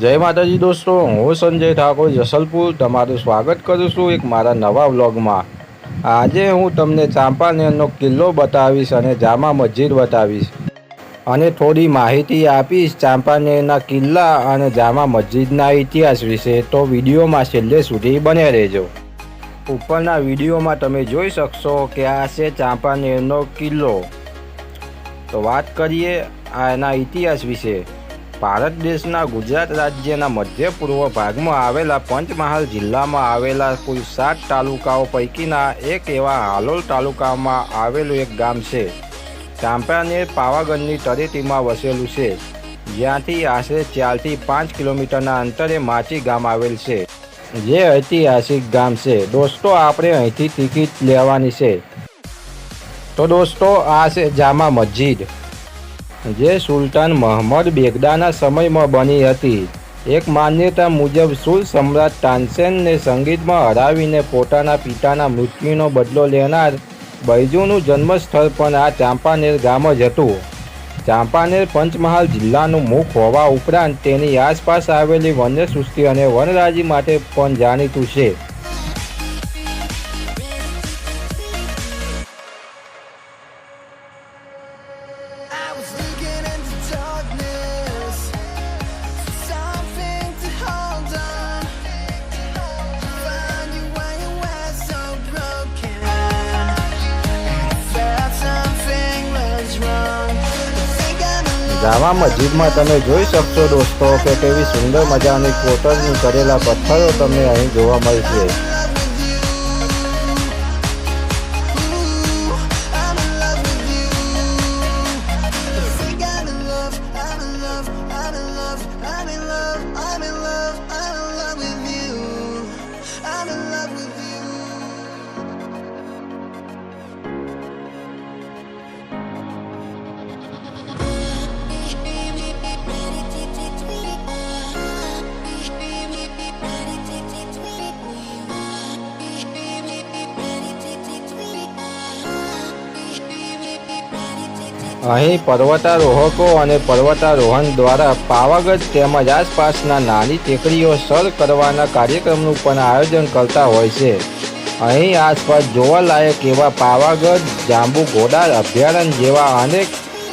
જય માતાજી દોસ્તો, હું સંજય ઠાકોર, જસલપુર. તમારું સ્વાગત કરું છું એક મારા નવા વ્લોગમાં. આજે હું તમને ચાંપાનેરનો કિલ્લો બતાવીશ અને જામા મસ્જિદ બતાવીશ. અને થોડી માહિતી આપીશ ચાંપાનેરના કિલ્લા અને જામા મસ્જિદના ઇતિહાસ વિશે, તો વિડીયોમાં છેલ્લે સુધી બને રહેજો. ઉપરના વિડીયોમાં તમે જોઈ શકશો કે આ છે ચાંપાનેરનો કિલ્લો. તો વાત કરીએ આના ઇતિહાસ વિશે. ભારત દેશના ગુજરાત રાજ્યના મધ્ય પૂર્વ ભાગમાં આવેલા પંચમહાલ જિલ્લામાં આવેલા કુલ સાત તાલુકાઓ પૈકીના એક એવા હાલોલ તાલુકામાં આવેલું એક ગામ છે. ચાંપાનેર પાવાગઢની તળેટીમાં વસેલું છે. જ્યાંથી આશરે ચારથી પાંચ કિલોમીટરના અંતરે માચી ગામ આવેલ છે. જે ઐતિહાસિક ગામ છે. દોસ્તો, આપણે અહીંથી ટિકિટ લેવાની છે. તો દોસ્તો, આ છે જામા મસ્જિદ. જે સુલતાન મહંમદ બેગડાના સમયમાં બની હતી. એક માન્યતા મુજબ સુલ સમ્રાટ તાનસેનને સંગીતમાં હરાવીને પોતાના પિતાના મૃત્યુનો બદલો લેનાર બૈજુનું જન્મસ્થળ પણ આ ચાંપાનેર ગામ જ હતું. ચાંપાનેર પંચમહાલ જિલ્લાનું મુખ હોવા ઉપરાંત તેની આસપાસ આવેલી વન્યસૃષ્ટિ અને વનરાજી માટે પણ જાણીતું છે. જામા મસ્જિદમાં તમે જોઈ શકશો દોસ્તો કે કેવી સુંદર મજાની કોટરની કરેલા પથ્થરો તમને અહીં જોવા મળશે અહીં પર્વતારોહકો અને પર્વતારોહણ દ્વારા પાવાગઢ તેમજ આસપાસના નાની ટેકરીઓ સર કરવાના કાર્યક્રમનું પણ આયોજન કરતા હોય છે. અહીં આસપાસ જોવાલાયક એવા પાવાગઢ, જાંબુ ઘોડા અભયારણ્ય જેવા અનેક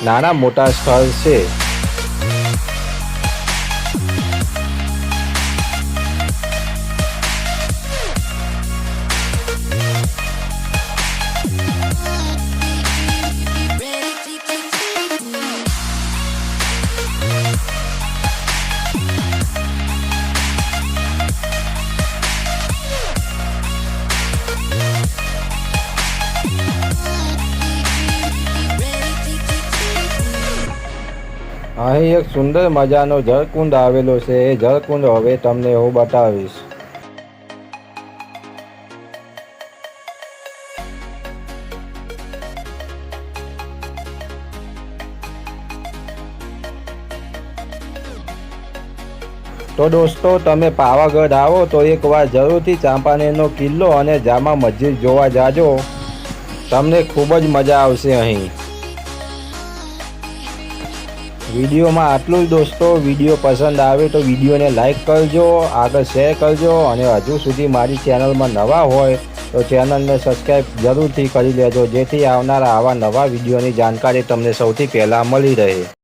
નાના મોટા સ્થળ છે. અહીં એક સુંદર મજાનો જળકુંડ આવેલો છે. એ જળકુંડ હવે તમને હું બતાવીશ. તો દોસ્તો, તમે પાવાગઢ આવો તો એકવાર જરૂરથી ચાંપાનેરનો કિલ્લો અને જામા મસ્જિદ જોવા જાજો. તમને ખૂબ જ મજા આવશે અહીં. વિડીયોમાં આટલું જ દોસ્તો. વીડિયો પસંદ આવે તો વિડીયોને લાઈક કરજો, આગળ શેર કરજો અને હજુ સુધી મારી ચેનલમાં નવા હોય તો ચેનલને સબસ્ક્રાઈબ જરૂરથી કરી લેજો, જેથી આવનારા આવા નવા વિડીયોની જાણકારી તમને સૌથી પહેલાં મળી રહે.